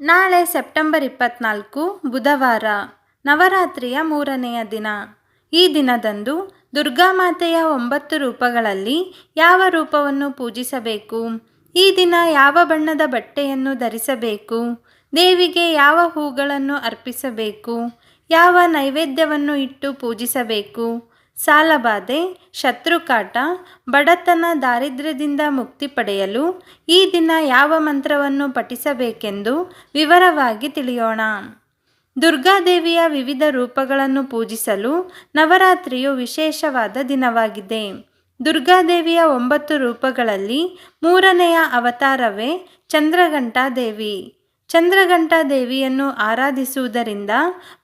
ನಾಳೆ ಸೆಪ್ಟೆಂಬರ್ ಇಪ್ಪತ್ನಾಲ್ಕು, ಬುಧವಾರ, ನವರಾತ್ರಿಯ ಮೂರನೆಯ ದಿನ. ಈ ದಿನದಂದು ದುರ್ಗಾ ಮಾತೆಯ ಒಂಬತ್ತು ರೂಪಗಳಲ್ಲಿ ಯಾವ ರೂಪವನ್ನು ಪೂಜಿಸಬೇಕು? ಈ ದಿನ ಯಾವ ಬಣ್ಣದ ಬಟ್ಟೆಯನ್ನು ಧರಿಸಬೇಕು? ದೇವಿಗೆ ಯಾವ ಹೂಗಳನ್ನು ಅರ್ಪಿಸಬೇಕು? ಯಾವ ನೈವೇದ್ಯವನ್ನು ಇಟ್ಟು ಪೂಜಿಸಬೇಕು? ಸಾಲಬಾಧೆ, ಶತ್ರುಕಾಟ, ಬಡತನ, ದಾರಿದ್ರ್ಯದಿಂದ ಮುಕ್ತಿ ಪಡೆಯಲು ಈ ದಿನ ಯಾವ ಮಂತ್ರವನ್ನು ಪಠಿಸಬೇಕೆಂದು ವಿವರವಾಗಿ ತಿಳಿಯೋಣ. ದುರ್ಗಾದೇವಿಯ ವಿವಿಧ ರೂಪಗಳನ್ನು ಪೂಜಿಸಲು ನವರಾತ್ರಿಯು ವಿಶೇಷವಾದ ದಿನವಾಗಿದೆ. ದುರ್ಗಾದೇವಿಯ ಒಂಬತ್ತು ರೂಪಗಳಲ್ಲಿ ಮೂರನೆಯ ಅವತಾರವೇ ಚಂದ್ರಘಂಟಾ ದೇವಿ ಚಂದ್ರಘಂಟಾ ದೇವಿಯನ್ನು ಆರಾಧಿಸುವುದರಿಂದ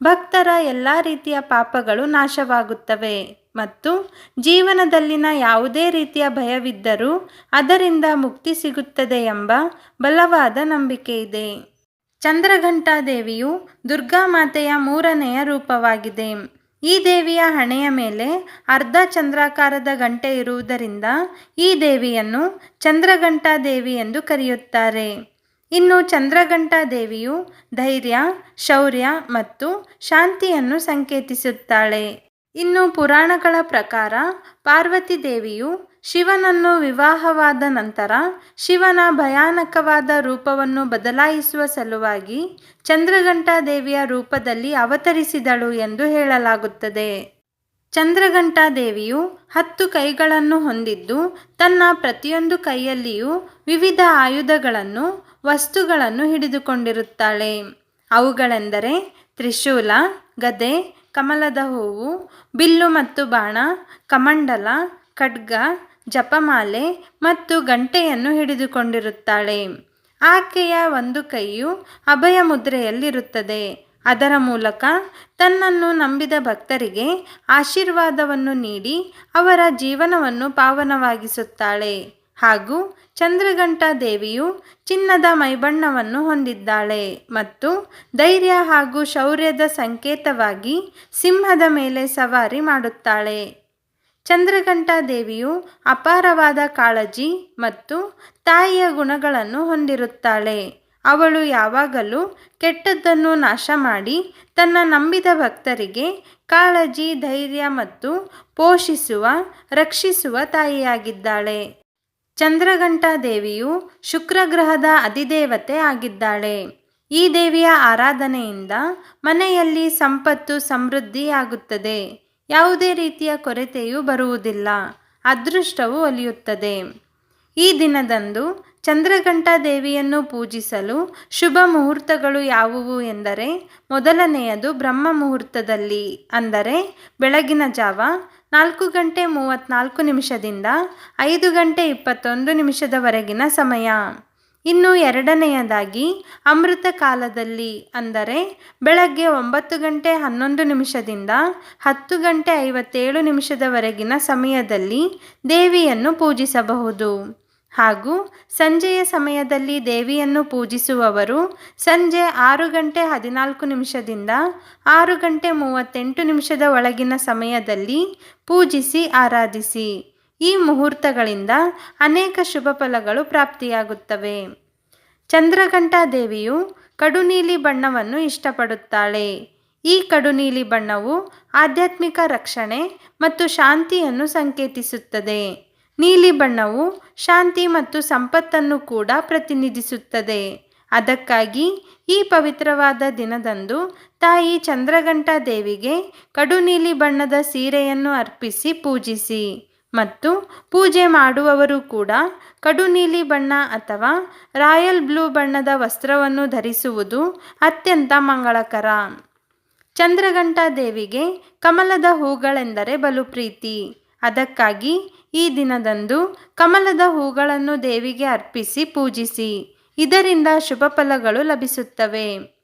ಭಕ್ತರ ಎಲ್ಲ ರೀತಿಯ ಪಾಪಗಳು ನಾಶವಾಗುತ್ತವೆ ಮತ್ತು ಜೀವನದಲ್ಲಿನ ಯಾವುದೇ ರೀತಿಯ ಭಯವಿದ್ದರೂ ಅದರಿಂದ ಮುಕ್ತಿ ಸಿಗುತ್ತದೆ ಎಂಬ ಬಲವಾದ ನಂಬಿಕೆ ಇದೆ. ಚಂದ್ರಘಂಟಾ ದೇವಿಯು ದುರ್ಗಾಮಾತೆಯ ಮೂರನೆಯ ರೂಪವಾಗಿದೆ. ಈ ದೇವಿಯ ಹಣೆಯ ಮೇಲೆ ಅರ್ಧ ಚಂದ್ರಾಕಾರದ ಗಂಟೆ ಇರುವುದರಿಂದ ಈ ದೇವಿಯನ್ನು ಚಂದ್ರಘಂಟಾದೇವಿ ಎಂದು ಕರೆಯುತ್ತಾರೆ. ಇನ್ನು ಚಂದ್ರಘಂಟಾ ದೇವಿಯು ಧೈರ್ಯ, ಶೌರ್ಯ ಮತ್ತು ಶಾಂತಿಯನ್ನು ಸಂಕೇತಿಸುತ್ತಾಳೆ. ಇನ್ನು ಪುರಾಣಗಳ ಪ್ರಕಾರ ಪಾರ್ವತಿ ದೇವಿಯು ಶಿವನನ್ನು ವಿವಾಹವಾದ ನಂತರ ಶಿವನ ಭಯಾನಕವಾದ ರೂಪವನ್ನು ಬದಲಾಯಿಸುವ ಸಲುವಾಗಿ ಚಂದ್ರಘಂಟಾ ದೇವಿಯ ರೂಪದಲ್ಲಿ ಅವತರಿಸಿದಳು ಎಂದು ಹೇಳಲಾಗುತ್ತದೆ. ಚಂದ್ರಘಂಟಾ ದೇವಿಯು ಹತ್ತು ಕೈಗಳನ್ನು ಹೊಂದಿದ್ದು ತನ್ನ ಪ್ರತಿಯೊಂದು ಕೈಯಲ್ಲಿಯೂ ವಿವಿಧ ಆಯುಧಗಳನ್ನು ವಸ್ತುಗಳನ್ನು ಹಿಡಿದುಕೊಂಡಿರುತ್ತಾಳೆ. ಅವುಗಳೆಂದರೆ ತ್ರಿಶೂಲ ಗದೆ ಕಮಲದ ಹೂವು, ಬಿಲ್ಲು ಮತ್ತು ಬಾಣ, ಕಮಂಡಲ, ಖಡ್ಗ, ಜಪಮಾಲೆ ಮತ್ತು ಗಂಟೆಯನ್ನು ಹಿಡಿದುಕೊಂಡಿರುತ್ತಾಳೆ. ಆಕೆಯ ಒಂದು ಕೈಯು ಅಭಯ ಮುದ್ರೆಯಲ್ಲಿರುತ್ತದೆ. ಅದರ ಮೂಲಕ ತನ್ನನ್ನು ನಂಬಿದ ಭಕ್ತರಿಗೆ ಆಶೀರ್ವಾದವನ್ನು ನೀಡಿ ಅವರ ಜೀವನವನ್ನು ಪಾವನವಾಗಿಸುತ್ತಾಳೆ. ಹಾಗೂ ಚಂದ್ರಘಂಟ ದೇವಿಯು ಚಿನ್ನದ ಮೈಬಣ್ಣವನ್ನು ಹೊಂದಿದ್ದಾಳೆ ಮತ್ತು ಧೈರ್ಯ ಹಾಗೂ ಶೌರ್ಯದ ಸಂಕೇತವಾಗಿ ಸಿಂಹದ ಮೇಲೆ ಸವಾರಿ ಮಾಡುತ್ತಾಳೆ. ಚಂದ್ರಘಂಟ ದೇವಿಯು ಅಪಾರವಾದ ಕಾಳಜಿ ಮತ್ತು ತಾಯಿಯ ಗುಣಗಳನ್ನು ಹೊಂದಿರುತ್ತಾಳೆ. ಅವಳು ಯಾವಾಗಲೂ ಕೆಟ್ಟದ್ದನ್ನು ನಾಶ ಮಾಡಿ ತನ್ನ ನಂಬಿದ ಭಕ್ತರಿಗೆ ಕಾಳಜಿ, ಧೈರ್ಯ ಮತ್ತು ಪೋಷಿಸುವ, ರಕ್ಷಿಸುವ ತಾಯಿಯಾಗಿದ್ದಾಳೆ. ಚಂದ್ರಘಂಟಾ ದೇವಿಯು ಶುಕ್ರ ಗ್ರಹದ ಅಧಿದೇವತೆ ಆಗಿದ್ದಾಳೆ. ಈ ದೇವಿಯ ಆರಾಧನೆಯಿಂದ ಮನೆಯಲ್ಲಿ ಸಂಪತ್ತು ಸಮೃದ್ಧಿಯಾಗುತ್ತದೆ. ಯಾವುದೇ ರೀತಿಯ ಕೊರತೆಯೂ ಬರುವುದಿಲ್ಲ. ಅದೃಷ್ಟವು ಒಲಿಯುತ್ತದೆ. ಈ ದಿನದಂದು ಚಂದ್ರಘಂಟಾ ದೇವಿಯನ್ನು ಪೂಜಿಸಲು ಶುಭ ಮುಹೂರ್ತಗಳು ಯಾವುವು ಎಂದರೆ, ಮೊದಲನೆಯದು ಬ್ರಹ್ಮ ಮುಹೂರ್ತದಲ್ಲಿ ಅಂದರೆ ಬೆಳಗಿನ ಜಾವ ನಾಲ್ಕು ಗಂಟೆ ಮೂವತ್ತ್ನಾಲ್ಕು ನಿಮಿಷದಿಂದ ಐದು ಗಂಟೆ ಇಪ್ಪತ್ತೊಂದು ನಿಮಿಷದವರೆಗಿನ ಸಮಯ. ಇನ್ನು ಎರಡನೆಯದಾಗಿ ಅಮೃತ ಕಾಲದಲ್ಲಿ ಅಂದರೆ ಬೆಳಗ್ಗೆ ಒಂಬತ್ತು ಗಂಟೆ ಹನ್ನೊಂದು ನಿಮಿಷದಿಂದ ಹತ್ತು ಗಂಟೆ ಐವತ್ತೇಳು ನಿಮಿಷದವರೆಗಿನ ಸಮಯದಲ್ಲಿ ದೇವಿಯನ್ನು ಪೂಜಿಸಬಹುದು. ಹಾಗೂ ಸಂಜೆಯ ಸಮಯದಲ್ಲಿ ದೇವಿಯನ್ನು ಪೂಜಿಸುವವರು ಸಂಜೆ ಆರು ಗಂಟೆ ಹದಿನಾಲ್ಕು ನಿಮಿಷದಿಂದ ಆರು ಗಂಟೆ ಮೂವತ್ತೆಂಟು ನಿಮಿಷದ ಒಳಗಿನ ಸಮಯದಲ್ಲಿ ಪೂಜಿಸಿ ಆರಾಧಿಸಿ. ಈ ಮುಹೂರ್ತಗಳಿಂದ ಅನೇಕ ಶುಭ ಫಲಗಳು ಪ್ರಾಪ್ತಿಯಾಗುತ್ತವೆ. ಚಂದ್ರಘಂಟಾ ದೇವಿಯು ಕಡುನೀಲಿ ಬಣ್ಣವನ್ನು ಇಷ್ಟಪಡುತ್ತಾಳೆ. ಈ ಕಡುನೀಲಿ ಬಣ್ಣವು ಆಧ್ಯಾತ್ಮಿಕ ರಕ್ಷಣೆ ಮತ್ತು ಶಾಂತಿಯನ್ನು ಸಂಕೇತಿಸುತ್ತದೆ. ನೀಲಿ ಬಣ್ಣವು ಶಾಂತಿ ಮತ್ತು ಸಂಪತ್ತನ್ನು ಕೂಡ ಪ್ರತಿನಿಧಿಸುತ್ತದೆ. ಅದಕ್ಕಾಗಿ ಈ ಪವಿತ್ರವಾದ ದಿನದಂದು ತಾಯಿ ಚಂದ್ರಘಂಟಾ ದೇವಿಗೆ ಕಡು ನೀಲಿ ಬಣ್ಣದ ಸೀರೆಯನ್ನು ಅರ್ಪಿಸಿ ಪೂಜಿಸಿ. ಮತ್ತು ಪೂಜೆ ಮಾಡುವವರು ಕೂಡ ಕಡು ನೀಲಿ ಬಣ್ಣ ಅಥವಾ ರಾಯಲ್ ಬ್ಲೂ ಬಣ್ಣದ ವಸ್ತ್ರವನ್ನು ಧರಿಸುವುದು ಅತ್ಯಂತ ಮಂಗಳಕರ. ಚಂದ್ರಘಂಟಾ ದೇವಿಗೆ ಕಮಲದ ಹೂಗಳೆಂದರೆ ಬಲು ಪ್ರೀತಿ. ಅದಕ್ಕಾಗಿ ಈ ದಿನದಂದು ಕಮಲದ ಹೂಗಳನ್ನು ದೇವಿಗೆ ಅರ್ಪಿಸಿ ಪೂಜಿಸಿ. ಇದರಿಂದ ಶುಭ ಫಲಗಳು ಲಭಿಸುತ್ತವೆ.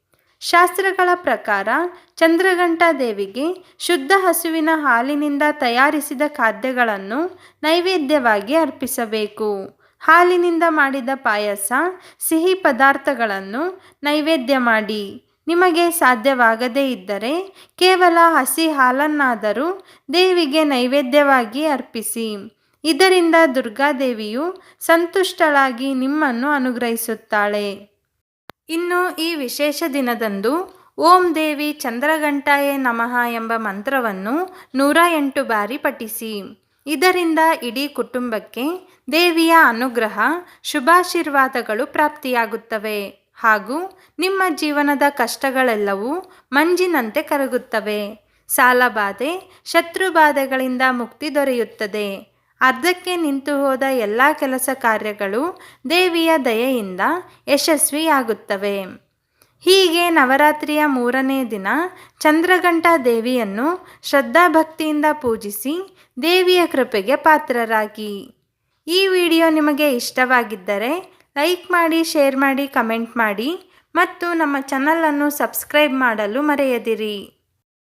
ಶಾಸ್ತ್ರಗಳ ಪ್ರಕಾರ ಚಂದ್ರಘಂಟಾ ದೇವಿಗೆ ಶುದ್ಧ ಹಸುವಿನ ಹಾಲಿನಿಂದ ತಯಾರಿಸಿದ ಖಾದ್ಯಗಳನ್ನು ನೈವೇದ್ಯವಾಗಿ ಅರ್ಪಿಸಬೇಕು. ಹಾಲಿನಿಂದ ಮಾಡಿದ ಪಾಯಸ, ಸಿಹಿ ಪದಾರ್ಥಗಳನ್ನು ನೈವೇದ್ಯ ಮಾಡಿ. ನಿಮಗೆ ಸಾಧ್ಯವಾಗದೇ ಇದ್ದರೆ ಕೇವಲ ಹಸಿ ಹಾಲನ್ನಾದರೂ ದೇವಿಗೆ ನೈವೇದ್ಯವಾಗಿ ಅರ್ಪಿಸಿ. ಇದರಿಂದ ದುರ್ಗಾದೇವಿಯು ಸಂತುಷ್ಟಳಾಗಿ ನಿಮ್ಮನ್ನು ಅನುಗ್ರಹಿಸುತ್ತಾಳೆ. ಇನ್ನು ಈ ವಿಶೇಷ ದಿನದಂದು ಓಂ ದೇವಿ ಚಂದ್ರಘಂಟಾಯೇ ನಮಃ ಎಂಬ ಮಂತ್ರವನ್ನು ನೂರ ಎಂಟು ಬಾರಿ ಪಠಿಸಿ. ಇದರಿಂದ ಇಡೀ ಕುಟುಂಬಕ್ಕೆ ದೇವಿಯ ಅನುಗ್ರಹ, ಶುಭಾಶೀರ್ವಾದಗಳು ಪ್ರಾಪ್ತಿಯಾಗುತ್ತವೆ. ಹಾಗೂ ನಿಮ್ಮ ಜೀವನದ ಕಷ್ಟಗಳೆಲ್ಲವೂ ಮಂಜಿನಂತೆ ಕರಗುತ್ತವೆ. ಸಾಲಬಾಧೆ ಶತ್ರುಬಾಧೆಗಳಿಂದ ಮುಕ್ತಿ ದೊರೆಯುತ್ತದೆ. ಅರ್ಧಕ್ಕೆ ನಿಂತು ಹೋದ ಎಲ್ಲ ಕೆಲಸ ಕಾರ್ಯಗಳು ದೇವಿಯ ದಯೆಯಿಂದ ಯಶಸ್ವಿಯಾಗುತ್ತವೆ. ಹೀಗೆ ನವರಾತ್ರಿಯ ಮೂರನೇ ದಿನ ಚಂದ್ರಘಂಟ ದೇವಿಯನ್ನು ಶ್ರದ್ಧಾಭಕ್ತಿಯಿಂದ ಪೂಜಿಸಿ ದೇವಿಯ ಕೃಪೆಗೆ ಪಾತ್ರರಾಗಿ. ಈ ವಿಡಿಯೋ ನಿಮಗೆ ಇಷ್ಟವಾಗಿದ್ದರೆ ಲೈಕ್ ಮಾಡಿ ಶೇರ್ ಮಾಡಿ ಕಮೆಂಟ್ ಮಾಡಿ. ಮತ್ತು ನಮ್ಮ ಚಾನಲನ್ನು ಸಬ್ಸ್ಕ್ರೈಬ್ ಮಾಡಲು ಮರೆಯದಿರಿ.